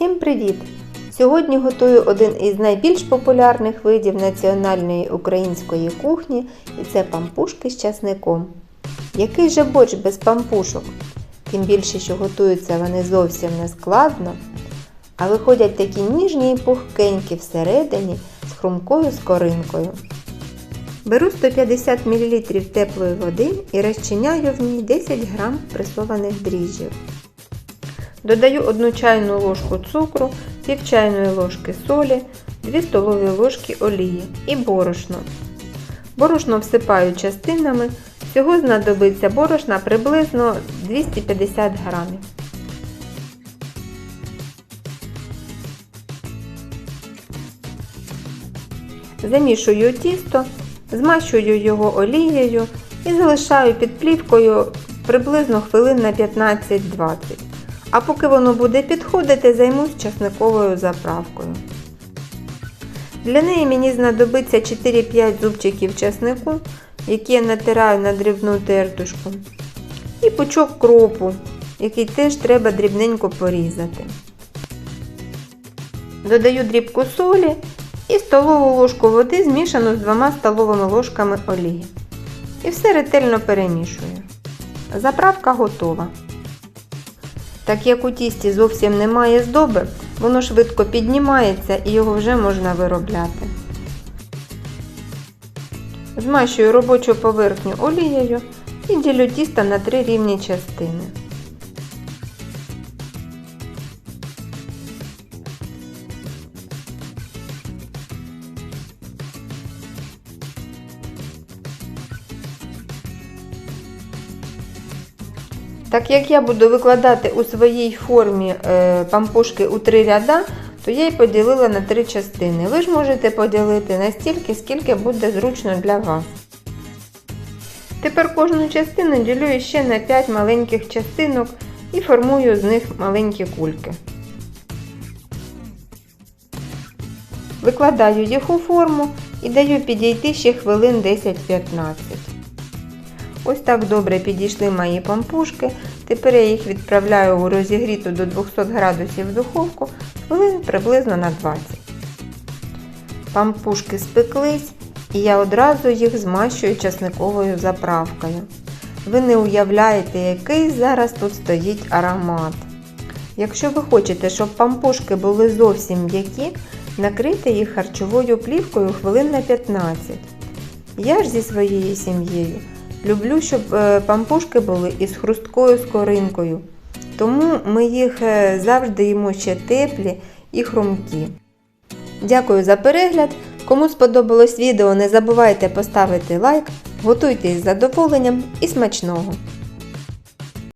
Всім привіт! Сьогодні готую один із найбільш популярних видів національної української кухні, і це пампушки з часником. Який же борщ без пампушок? Тим більше, що готуються вони зовсім не складно, а виходять такі ніжні і пухкенькі всередині з хрумкою скоринкою. Беру 150 мл теплої води і розчиняю в ній 10 г пресованих дріжджів. Додаю 1 чайну ложку цукру, пів чайної ложки солі, 2 столові ложки олії і борошно. Борошно всипаю частинами, всього знадобиться борошна приблизно 250 грамів. Замішую тісто, змащую його олією і залишаю під плівкою приблизно хвилин на 15-20. А поки воно буде підходити, займусь часниковою заправкою. Для неї мені знадобиться 4-5 зубчиків часнику, які я натираю на дрібну тертушку, і пучок кропу, який теж треба дрібненько порізати. Додаю дрібку солі і столову ложку води змішану з 2 столовими ложками олії. І все ретельно перемішую. Заправка готова. Так як у тісті зовсім немає здоби, воно швидко піднімається і його вже можна виробляти. Змащую робочу поверхню олією і ділю тісто на три рівні частини. Так як я буду викладати у своїй формі е, пампушки у три ряда, то я її поділила на три частини. Ви ж можете поділити настільки, скільки буде зручно для вас. Тепер кожну частину ділю ще на 5 маленьких частинок і формую з них маленькі кульки. Викладаю їх у форму і даю підійти ще хвилин 10-15. Ось так добре підійшли мої пампушки. Тепер я їх відправляю у розігріту до 200 градусів духовку хвилин приблизно на 20. Пампушки спеклись і я одразу їх змащую часниковою заправкою. Ви не уявляєте, який зараз тут стоїть аромат. Якщо ви хочете, щоб пампушки були зовсім м'які, накрийте їх харчовою плівкою хвилин на 15. Я ж зі своєю сім'єю люблю, щоб пампушки були із хрусткою скоринкою. Тому ми їх завжди їмо ще теплі і хрумкі. Дякую за перегляд! Кому сподобалось відео, не забувайте поставити лайк, готуйте із задоволенням і смачного!